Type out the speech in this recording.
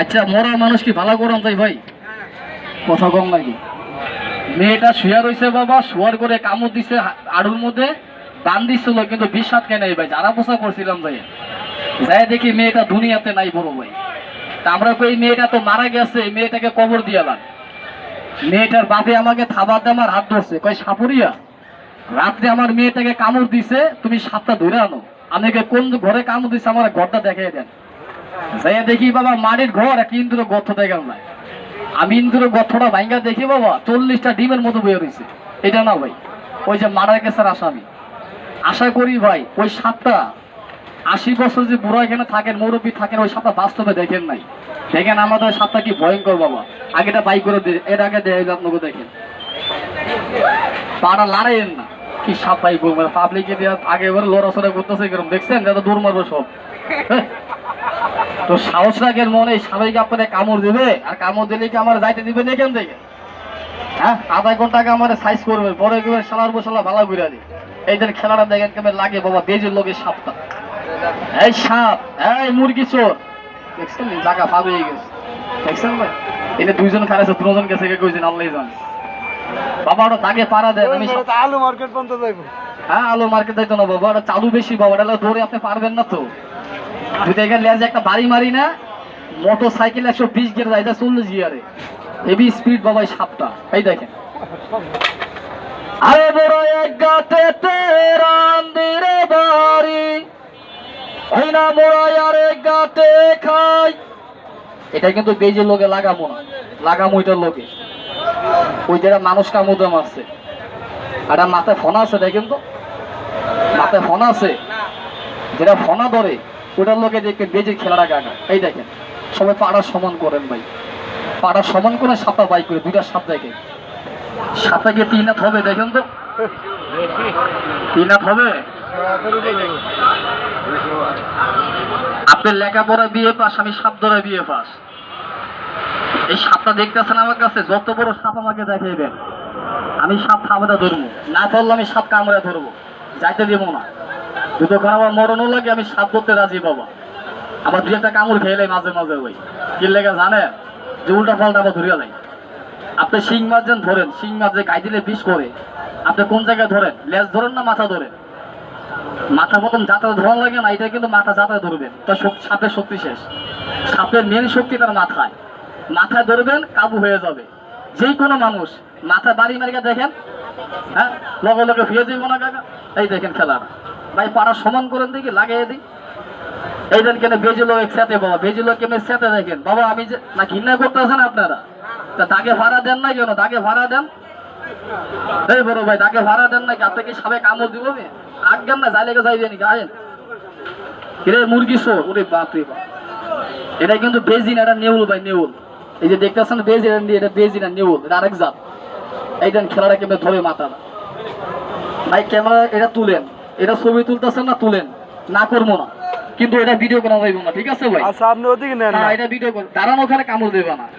আচ্ছা মরা মানুষ কি ভালো করাম তাই ভাই? কথা কম নাকি? মেয়েটা শুয়া রয়েছে বাবা, শুয়ার করে কামড় দিছে আড়ুর মধ্যে, দান দিছিল, কিন্তু হাত কেন ভাই। যারা পোষা করছিলাম যাই যাই দেখি মেয়েটা দুনিয়াতে নাই বড় ভাই। তা আমরা কই মেয়েটা তো মারা গেছে মেয়েটাকে কবর দিয়ালাম মেয়েটার বাপে আমাকে থাবার আমার হাত ধরছে। কয় সাপুরিয়া? রাত্রে আমার মেয়েটাকে কামড় দিছে, তুমি সাতটা ধরে আনো। আমাকে কোন ঘরে কামড় দিছে, আমার ঘরটা দেখিয়ে দেন। যাইয়া দেখি বাবা মাটির ঘর, এক ইন্দ্র গর্থ দেখাল নাই আমি ইন্দুর গর্থটা ভাঙ্গা দেখি বাবা, চল্লিশটা ডিমের মতো বয়ে রয়েছে। এটা না ভাই, ওই যে মারা গেছে আসামি আশা করি ভাই, ওই সাপটা আশি বছর যে বুড়া এখানে থাকেন, মুরব্বী থাকেন, ওই সাপটা বাস্তবে দেখেন নাই। দেখেন আমাদের সাপটা কি ভয়ঙ্কর বাবা। আগেটা বাই করে দে এর আগে দেয়, আপনাকে দেখেন। পাড়া লড়াইয়েন না। কি সাপ মানে পাবলিকে দিয়ে, আগে এবার লড়াচড়া করতেছে কিরম দেখছেন? যাতে দৌড় মারবো সব। তো সাহস রাখেন মনে এই সবাইকে কামড় দিবে আর কামড় দিলে কি আমার যাইতে দিবে না এখান থেকে? হ্যাঁ? আধা ঘন্টাকে আমার সাইজ করবে পরে একেবারে সালার বসালা ভালো করে দিই এই দিন খেলাটা দেখেন কেমন লাগে বাবা বেজের লোকের সাপটা। এই সাপ এই মুরগি চোর। দেখছেন জায়গা হয়ে গেছে। দেখছেন ভাই? এটা দুইজন খারাপ দুজন গেছে কে কইছেন আল্লাহ জানে। বাবা ওটা দাগে পাড়া দেন আমি আলু মার্কেট পর্যন্ত যাইবো। হ্যাঁ আলো মার্কেট যাইতো না বাবা ওটা চালু বেশি বাবা ওটা দৌড়ে আপনি পারবেন না তো। জায়গায় লেজে একটা বাড়ি মারি না মোটর সাইকেল একশো বিশ গিয়ার যায় চল্লিশ গিয়ারে। হেভি স্পিড বাবা এই সাপটা। এই দেখেন। আরে বড় এক গাতে রান্দিরে বাড়ি। ওই না মোড়াই আর গাতে খাই। এটা কিন্তু বেজের লোকে লাগামো না। লাগামো ওইটার লোকে। ওই যেটা মানুষ কামুদে মারছে আর মাথায় ফোনা আছে দেখেন তো? মাথায় ফোনা আছে। যেটা ফোনা ধরে। ওটার লোকে দেখে বেজের খেলাটা কাকা এই দেখেন, সবাই পাড়া সমান করেন ভাই। পাড়া সমান করে সাপটা বাই করে, দুইটা সাপ দেখে সাপটা গিয়ে তিন হবে, দেখেন তো। তিন হবে? আপনার লেখাপড়া বিয়ে পাস, আমি সাপ ধরা বিয়ে পাস। এই সাপটা দেখতেছেন আমার কাছে, যত বড় সাপ আমাকে দেখাইবেন, আমি সাপ থামড়া ধরবো। না ধরলে আমি সাপ কামড়ে ধরবো। যাইতে দেবো না। যতক্ষণ আমার মরণও লাগে, আমি সাপ ধরতে রাজি, বাবা। আবার দুই একটা কামড় খেয়ে লাই মাঝে মাঝে ওই। কি লেগে জানে? যে উল্টা পাল্টা আবার ধরিয়া লাই আপনি শিং মাছ যেন ধরেন, শিং মাছ যে গাই দিলে বিষ করে, আপনি কোন জায়গায় ধরেন? লেজ ধরেন না মাথা ধরেন? মাথা প্রথম যাত্রা ধরান লাগে না এটা কিন্তু মাথা যাত্রা ধরবেন। তার সাপের শক্তি শেষ। সাপের মেন শক্তি তার মাথায়। মাথায় ধরবেন, কাবু হয়ে যাবে। যেই কোনো মানুষ মাথা বাড়ি মারিকা দেখেন হ্যাঁ? লগে লগে ফিরে যাইব না কাকা? এই দেখেন খেলাটা। ভাই, পাড়া সমান করেন দেখি, লাগিয়ে দিই। এই দেন কেন বেজে লোক একসাথে বাবা, বেজে লোক কেমন সাথে দেখেন। বাবা, আমি যে না, ঘৃণা করতে আছেন আপনারা। তা তাকে ভাড়া দেন না কেন? তাকে ভাড়া দেন। এই বড় ভাই, তাকে ভাড়া দেন নাকি আপনি কি সবাই কামড় দিব আজ্ঞান না, যাইলে যাইবেন গায়েন কিরে, মুরগি সোর ওরে বাপ রে বাপ। এটা কিন্তু বেজিন না এটা নেউল ভাই, নেউল। এই যে দেখতেছেন বেজি এটা এটা বেজি না নেউল, এটা আরেক জাত। এই দেন খেলাটা কেমন ধরে মাথাটা। ভাই ক্যামেরা এটা তুলেন? এটা ছবি তুলতেছেন না তুলেন। না করব না। কিন্তু এটা ভিডিও করা যাইব না ঠিক আছে ভাই? আচ্ছা আপনি ওদিকে নেন না না। এটা ভিডিও দাঁড়ানো ওখানে কামড় দেবে না।